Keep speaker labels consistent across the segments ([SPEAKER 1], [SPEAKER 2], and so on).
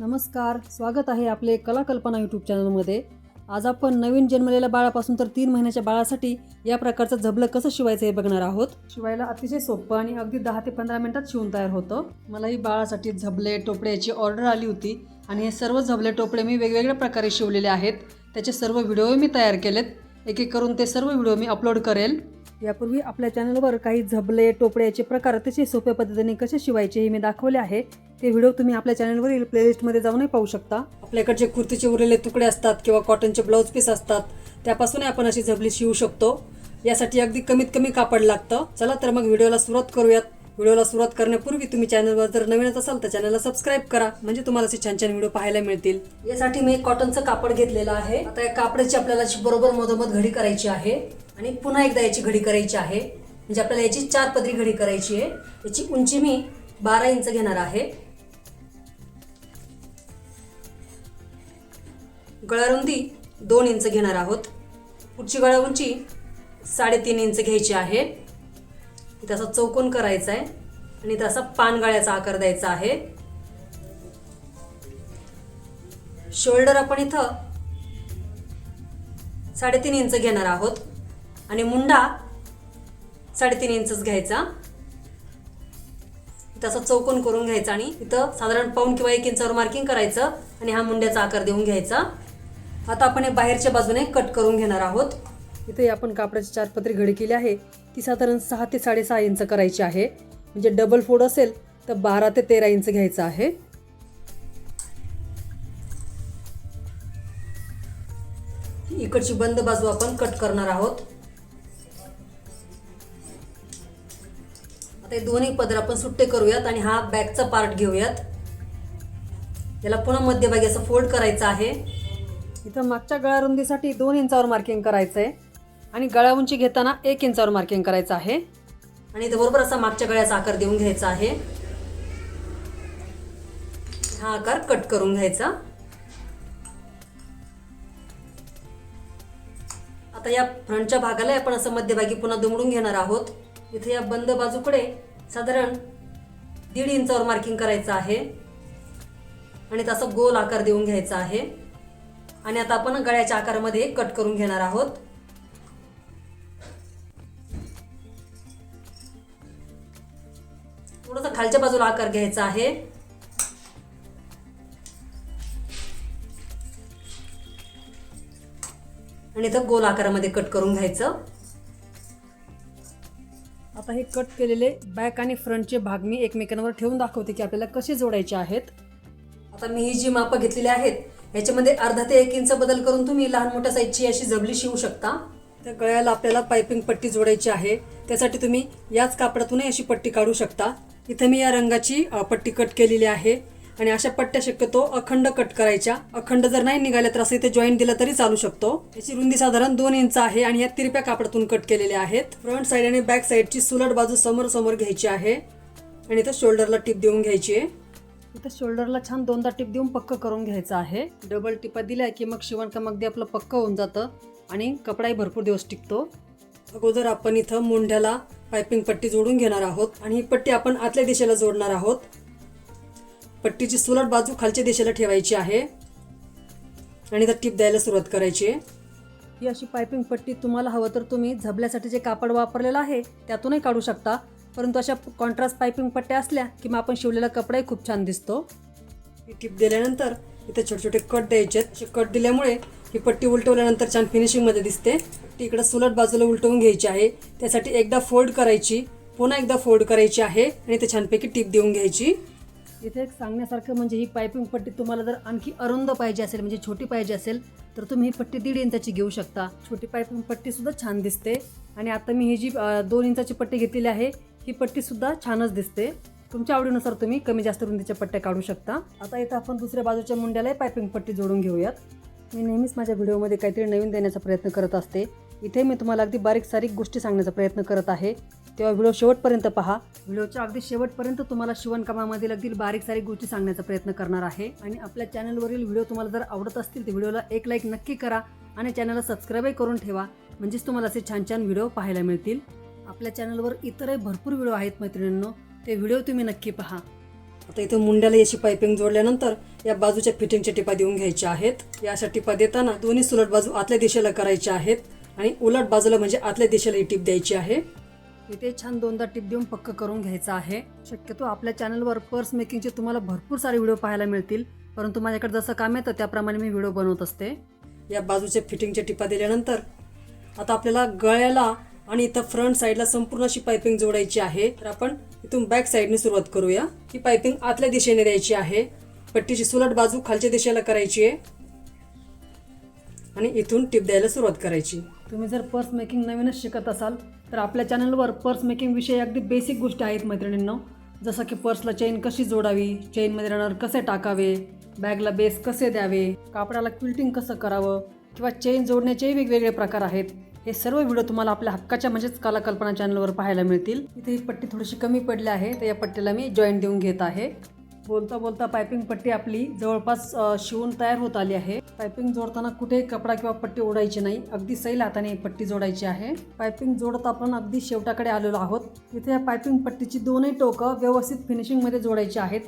[SPEAKER 1] नमस्कार स्वागत आहे आपले कलाकल्पना यूट्यूब चॅनलमध्ये. आज आपण नवीन जन्मलेल्या बाळापासून तर तीन महिन्याच्या बाळासाठी या प्रकारचं झबलं कसं शिवायचं हे बघणार आहोत. शिवायला अतिशय सोपं आणि अगदी दहा ते पंधरा मिनिटात शिवून तयार होतं. मलाही बाळासाठी झबले टोपडे याची ऑर्डर आली होती आणि हे सर्व झबले टोपडे मी वेगवेगळ्या प्रकारे शिवलेले आहेत. त्याचे सर्व व्हिडिओ मी तयार केलेत. एक एक करून ते सर्व व्हिडिओ मी अपलोड करेल. यापूर्वी आपल्या चॅनलवर काही झबले टोपड्याचे प्रकार अतिशय सोप्या पद्धतीने कसे शिवायचे हे मी दाखवले आहे. ते व्हिडिओ तुम्ही आपल्या चॅनलवरील प्लेलिस्टमध्ये जाऊनही पाहू शकता. आपल्याकडचे कुर्तीचे उरलेले तुकडे असतात किंवा कॉटनचे ब्लाऊज पीस असतात त्यापासूनही आपण अशी झबली शिवू शकतो. यासाठी अगदी कमीत कमी कापड लागतं. चला तर मग व्हिडिओला सुरुवात करूयात. व्हिडिओला सुरुवात करण्यापूर्वी तुम्ही चॅनलवर जर नवीनच असाल तर चॅनलला सबस्क्राईब करा म्हणजे तुम्हाला असे छान छान व्हिडिओ पाहायला मिळतील. यासाठी मी एक कॉटनचं कापड घेतलेलं आहे. आता या कापडाची आपल्याला बरोबर मधोमध घडी करायची आहे. आणि पुन्हा एकदा याची घडी करायची आहे. म्हणजे आपल्याला याची चार पदरी घडी करायची आहे. याची उंची मी बारा इंच घेणार आहे. गळारुंदी दोन इंच घेणार आहोत. पुढची गळा उंची साडेतीन इंच घ्यायची आहे. त्याचा चौकोन करायचा आहे. आणि त्याचा पानगळ्याचा आकार द्यायचा आहे. शोल्डर आपण इथं साडेतीन इंच घेणार आहोत. आणि मुंडा साडेतीन इंचच घ्यायचा. तसा चौकोन करून घ्यायचा आणि इथं साधारण पाऊन किंवा एक इंचावर मार्किंग करायचं आणि हा मुंड्याचा आकार देऊन घ्यायचा. आता आपण हे बाहेरच्या बाजूने कट करून घेणार आहोत. इथे आपण कापडाची चार पत्री घडी केली आहे. ती साधारण सहा ते साडेसहा इंच करायची आहे. म्हणजे डबल फोड असेल तर बारा ते तेरा इंच घ्यायचं आहे. इकडची बंद बाजू आपण कट करणार आहोत. आता दोन्ही पदर आपण सुट्टे करूयात आणि हा बॅकचा पार्ट घेऊयात. याला पुन्हा मध्यभागी असं फोल्ड करायचं आहे. इथं मागच्या गळारुंदीसाठी दोन इंचावर मार्किंग करायचं आहे आणि गळा उंची घेताना एक इंचावर मार्किंग करायचं आहे. आणि इथं बरोबर असा मागच्या गळ्याचा आकार देऊन घ्यायचा आहे. हा आकार कट करून घ्यायचा. आता या फ्रंटच्या भागाला आपण असं मध्यभागी पुन्हा दुमडून घेणार आहोत. इथे या बंद बाजूकडे साधारण दीड इंचावर मार्किंग करायचं आहे. आणि तसा गोल आकार देऊन घ्यायचा आहे. आणि आता आपण गळ्याच्या आकारामध्ये कट करून घेणार आहोत. थोडासा खालच्या बाजूला आकार घ्यायचा आहे. आणि इथं गोल आकारामध्ये कट करून घ्यायचं. आता हे कट केलेले बॅक आणि फ्रंटचे भाग मी एकमेकांवर ठेवून दाखवते की आपल्याला कसे जोडायचे आहेत. आता मी ही जी मापं घेतलेली आहेत याच्यामध्ये अर्धा ते एक इंच बदल करून तुम्ही लहान मोठ्या साईजची अशी जबली शिवू शकता. त्या गळ्याला आपल्याला पायपिंग पट्टी जोडायची आहे. त्यासाठी तुम्ही याच कापडातूनही अशी पट्टी काढू शकता. इथे मी या रंगाची पट्टी कट केलेली आहे. आणि अशा पट्ट्या शक्यतो अखंड कट करायच्या. अखंड जर नाही निघाल्या तर असं इथे जॉईंट दिला तरी चालू शकतो. याची रुंदी साधारण दोन इंच आहे आणि या तिरप्या कापडातून कट केलेल्या आहेत. फ्रंट साईड आणि बॅक साईडची सुलट बाजू समोर समोर घ्यायची आहे. आणि इथं शोल्डरला टिप देऊन घ्यायची आहे. इथं शोल्डरला छान दोनदा टिप देऊन पक्क करून घ्यायचं आहे. डबल टिपा दिल्या की मग शिवणकाम अगदी आपलं पक्क होऊन जातं. आणि कपडाही भरपूर दिवस टिकतो. अगोदर आपण इथं मुंढ्याला पायपिंग पट्टी जोडून घेणार आहोत. आणि ही पट्टी आपण आतल्या दिशेला जोडणार आहोत. पट्टीची सुलट बाजू खालच्या दिशेला ठेवायची आहे. आणि त्यात टिप द्यायला सुरुवात करायची आहे. ही अशी पायपिंग पट्टी तुम्हाला हवं तर तुम्ही झबल्यासाठी जे कापड वापरलेलं आहे त्यातूनही काढू शकता. परंतु अशा कॉन्ट्रास्ट पायपिंग पट्ट्या असल्या की मग आपण शिवलेला कपडाही खूप छान दिसतो. ही टिप दिल्यानंतर इथे छोटे छोटे कट द्यायचे आहेत. असे कट दिल्यामुळे ही पट्टी उलटवल्यानंतर छान फिनिशिंगमध्ये दिसते. ती इकडं सुलट बाजूला उलटवून घ्यायची आहे. त्यासाठी एकदा फोल्ड करायची पुन्हा एकदा फोल्ड करायची आहे. आणि ते छानपैकी टिप देऊन घ्यायची. इथे एक सांगण्यासारखं म्हणजे ही पायपिंग पट्टी तुम्हाला जर आणखी अरुंद पाहिजे असेल म्हणजे छोटी पाहिजे असेल तर तुम्ही ही पट्टी दीड इंचाची घेऊ शकता. छोटी पायपिंग पट्टीसुद्धा छान दिसते. आणि आता मी ही जी दोन इंचाची पट्टी घेतलेली आहे ही पट्टीसुद्धा छानच दिसते. तुमच्या आवडीनुसार तुम्ही कमी जास्त रुंदीच्या पट्ट्या काढू शकता. आता इथं आपण दुसऱ्या बाजूच्या मुंड्यालाही पायपिंग पट्टी जोडून घेऊयात. मी नेहमीच माझ्या व्हिडिओमध्ये काहीतरी नवीन देण्याचा प्रयत्न करत असते. इथे मी तुम्हाला अगदी बारीक सारीक गोष्टी सांगण्याचा प्रयत्न करत आहे. तेव्हा व्हिडिओ शेवटपर्यंत पहा. व्हिडिओच्या अगदी शेवटपर्यंत तुम्हाला शिवणकामामधील अगदी बारीक सारीक गोष्टी सांगण्याचा प्रयत्न करणार आहे. आणि आपल्या चॅनलवरील व्हिडिओ तुम्हाला जर आवडत असतील तर व्हिडिओला एक लाईक नक्की करा आणि चॅनलला सबस्क्राईबही करून ठेवा. म्हणजेच तुम्हाला असे छान छान व्हिडिओ पाहायला मिळतील. आपल्या चॅनलवर इतरही भरपूर व्हिडिओ आहेत मैत्रिणींनो. ते व्हिडिओ तुम्ही नक्की पहा. आता इथं मुंड्याला याची पायपिंग जोडल्यानंतर या बाजूच्या फिटिंगच्या टिपा देऊन घ्यायच्या आहेत. या अशा टिपा देताना दोन्ही सुलट बाजू आतल्या दिशेला करायच्या आहेत आणि उलट बाजूला म्हणजे आतल्या दिशेला ही टीप द्यायची आहे. इथे छान दोनदा टिप देऊन पक्क करून घ्यायचं आहे. शक्यतो आपल्या चॅनलवर पर्स मेकिंगचे तुम्हाला भरपूर सारे व्हिडिओ पाहायला मिळतील. परंतु माझ्याकडे जसं काम येतं त्याप्रमाणे मी व्हिडिओ बनवत असते. या बाजूच्या फिटिंगच्या टिपा दिल्यानंतर आता आपल्याला गळ्याला आणि इथं फ्रंट साईडला संपूर्ण अशी पायपिंग जोडायची आहे. तर आपण इथून बॅक साईडने सुरुवात करूया. ही पायपिंग आतल्या दिशेने द्यायची आहे. पट्टीची सुलट बाजू खालच्या दिशेला करायची आहे. आणि इथून टिप द्यायला सुरुवात करायची. तुम्ही जर पर्स मेकिंग नवीनच शिकत असाल तर आपल्या चॅनलवर पर्स मेकिंग विषयी अगदी बेसिक गोष्टी आहेत मैत्रिणींनो. जसं की पर्सला चेन कशी जोडावी चेनमध्ये रनर कसे टाकावे बॅगला बेस कसे द्यावे कापडाला क्विल्टिंग कसं करावं किंवा चेन जोडण्याचेही वेगवेगळे प्रकार आहेत. हे सर्व व्हिडिओ तुम्हाला आपल्या हक्काच्या म्हणजेच कलाकल्पना चॅनलवर पाहायला मिळतील. इथे ही पट्टी थोडीशी कमी पडली आहे तर या पट्टीला मी जॉईंट देऊन घेत आहे. बोलता बोलता पायपिंग पट्टी आपली जवळपास शिवून तयार होत आली आहे. पायपिंग जोडताना कुठेही कपडा किंवा पट्टी ओढायची नाही. अगदी सैल हाताने पट्टी जोडायची आहे. पायपिंग जोडत आपण अगदी शेवटाकडे आलेलो आहोत. इथे या पायपिंग पट्टीची दोनही टोकं व्यवस्थित फिनिशिंगमध्ये जोडायची आहेत.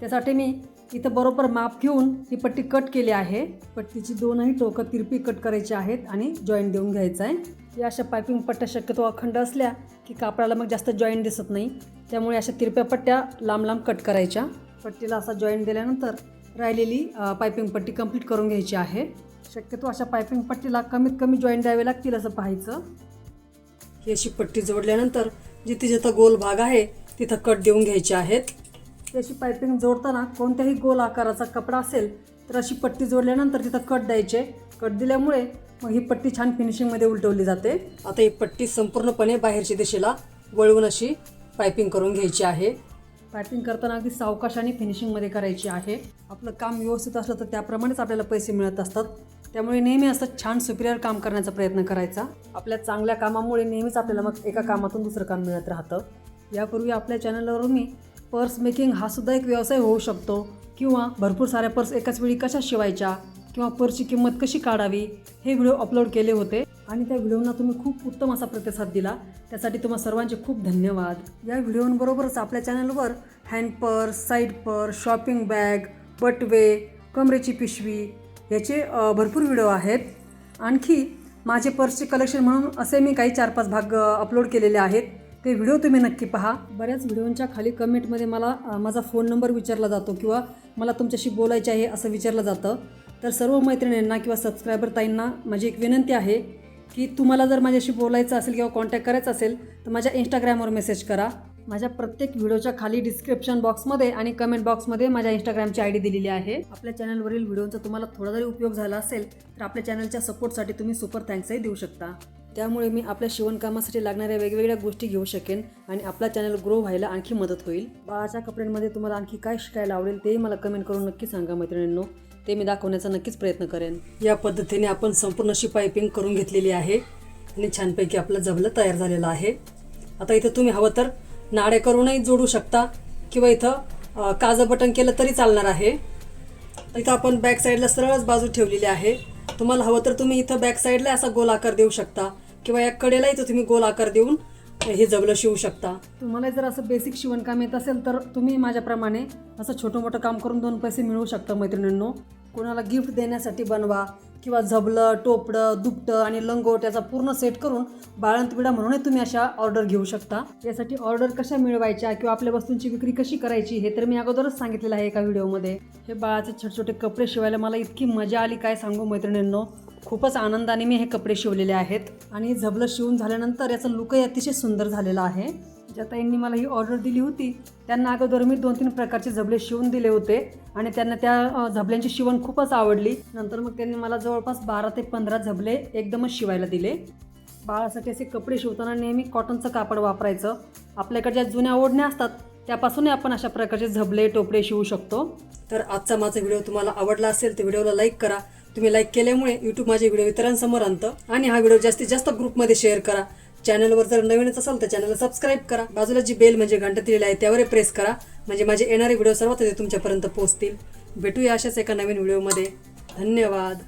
[SPEAKER 1] त्यासाठी मी इथं बरोबर माप घेऊन ही पट्टी कट केली आहे. पट्टीची दोनही टोकं तिरपी कट करायची आहेत आणि जॉईंट देऊन घ्यायचं आहे. या अशा पायपिंग पट्ट्या शक्यतो अखंड असल्या की कापडाला मग जास्त जॉईंट दिसत नाही. त्यामुळे अशा तिरप्या पट्ट्या लांब लांब कट करायच्या. पट्टीला असा जॉईंट दिल्यानंतर राहिलेली पायपिंग पट्टी कंप्लीट करून घ्यायची आहे. शक्यतो अशा पायपिंग पट्टीला कमीत कमी जॉईंट द्यावे लागतील असं पाहायचं. ही अशी पट्टी जोडल्यानंतर जिथे जिथं गोल भाग आहे तिथं कट देऊन घ्यायचे आहेत. अशी पायपिंग जोडताना कोणत्याही गोल आकाराचा कपडा असेल तर अशी पट्टी जोडल्यानंतर तिथं कट द्यायचे. कट दिल्यामुळे मग ही पट्टी छान फिनिशिंगमध्ये उलटवली जाते. आता ही पट्टी संपूर्णपणे बाहेरच्या दिशेला वळवून अशी पायपिंग करून घ्यायची आहे. पायपिंग करताना अगदी सावकाश आणि फिनिशिंगमध्ये करायची आहे. आपलं काम व्यवस्थित असलं तर त्याप्रमाणेच आपल्याला पैसे मिळत असतात. त्यामुळे नेहमी असं छान सुपिरियर काम करण्याचा प्रयत्न करायचा. आपल्या चांगल्या कामामुळे नेहमीच आपल्याला मग एका कामातून दुसरं काम मिळत राहतं. यापूर्वी आपल्या चॅनलवर मी पर्स मेकिंग हा सुद्धा एक व्यवसाय होऊ शकतो. किंवा भरपूर साऱ्या पर्स एकाच वेळी कशा शिवायच्या किंवा पर्सची किंमत कशी काढावी हे व्हिडिओ अपलोड केले होते. आणि त्या व्हिडिओना तुम्ही खूप उत्तम असा प्रतिसाद दिला. त्यासाठी तुम्हा सर्वांचे खूप धन्यवाद. या व्हिडिओंबरोबरच आपल्या चॅनलवर hand purse side purse shopping bag बटवे कमरेची पिशवी याचे भरपूर व्हिडिओ आहेत. आणखी माझे पर्सचे कलेक्शन म्हणून असे मी काही चार पाच भाग अपलोड केलेले आहेत. ते व्हिडिओ तुम्ही नक्की पहा. बऱ्याच व्हिडिओंच्या खाली कमेंटमध्ये मला माझा फोन नंबर विचारला जातो किंवा मला तुमच्याशी बोलायचे आहे असं विचारलं जातं. तर सर्व मैत्रिणींना किंवा सबस्क्रायबर ताईंना माझी एक विनंती आहे की तुम्हाला जर माझ्याशी बोलायचं असेल किंवा कॉन्टॅक्ट करायचा असेल तर माझ्या इंस्टाग्रामवर मेसेज करा. माझ्या प्रत्येक व्हिडिओच्या खाली डिस्क्रिप्शन बॉक्समध्ये आणि कमेंट बॉक्समध्ये माझ्या इंस्टाग्रामची आय डी दिलेली आहे. आपल्या चॅनलवरील व्हिडिओचा तुम्हाला थोडा जरी उपयोग झाला असेल तर आपल्या चॅनलच्या सपोर्टसाठी तुम्ही सुपर थँक्सही देऊ शकता. त्यामुळे मी आपल्या शिवणकामासाठी लागणाऱ्या वेगवेगळ्या गोष्टी घेऊ शकेन आणि आपला चॅनल ग्रो व्हायला आणखी मदत होईल. बाळाच्या कपड्यांमध्ये तुम्हाला आणखी काय शिकायला आवडेल तेही मला कमेंट करून नक्की सांगा मैत्रिणींनो. ते मी दाखवण्याचा नक्कीच प्रयत्न करेन. या पद्धतीने आपण संपूर्ण अशी पायपिंग करून घेतलेली आहे आणि छानपैकी आपलं जबलं तयार झालेलं आहे. आता इथं तुम्ही हवं तर नाडे करूनही जोडू शकता किंवा इथं काजं बटन केलं तरी चालणार आहे. इथं आपण बॅक साईडला सरळच बाजू ठेवलेली आहे. तुम्हाला हवं तर तुम्ही इथं बॅक साईडला असा गोल आकार देऊ शकता किंवा या कडेला इथं तुम्ही गोल आकार देऊन हे जबलं शिवू शकता. तुम्हाला जर असं बेसिक शिवणकाम येत असेल तर तुम्ही माझ्याप्रमाणे असं छोटं मोठं काम करून दोन पैसे मिळवू शकता मैत्रिणींनो. कोणाला गिफ्ट देण्यासाठी बनवा किंवा झबलं टोपडं दुपटं आणि लंगोट याचा पूर्ण सेट करून बाळंतविडा म्हणूनही तुम्ही अशा ऑर्डर घेऊ शकता. यासाठी ऑर्डर कशा मिळवायच्या किंवा आपल्या वस्तूंची विक्री कशी करायची हे तर मी अगोदरच सांगितलेलं आहे एका व्हिडिओमध्ये हे बाळाचे छोटे छोटे कपडे शिवायला मला इतकी मजा आली काय सांगू मैत्रिणींनो. खूपच आनंदाने मी हे कपडे शिवलेले आहेत आणि झबलं शिवून झाल्यानंतर याचा लुकही अतिशय सुंदर झालेला आहे. ज्या ताईंनी मला ही ऑर्डर दिली होती त्यांना अगोदर मी दोन तीन प्रकारचे झबले शिवून दिले होते आणि त्यांना त्या झबल्यांची शिवण खूपच आवडली. नंतर मग त्यांनी मला जवळपास बारा ते पंधरा झबले एकदमच शिवायला दिले. बाळासाठी असे कपडे शिवताना नेहमी कॉटनचं कापड वापरायचं. आपल्याकडे ज्या जुन्या ओढण्या असतात त्यापासूनही आपण अशा प्रकारचे झबले टोपडे शिवू शकतो. तर आजचा माझा व्हिडिओ तुम्हाला आवडला असेल तर व्हिडिओला लाईक करा. तुम्ही लाईक केल्यामुळे यूट्यूब माझे व्हिडिओ इतरांसमोर आणतं. आणि हा व्हिडिओ जास्तीत जास्त ग्रुपमध्ये शेअर करा. चॅनलवर जर नवीनच असाल तर चॅनलला सबस्क्राईब करा. बाजूला जी बेल म्हणजे घंटा दिलेली आहे त्यावर प्रेस करा. म्हणजे माझे येणारे व्हिडिओ सर्वात तुमच्यापर्यंत पोहोचतील. भेटूया अशाच एका नवीन व्हिडिओमध्ये धन्यवाद.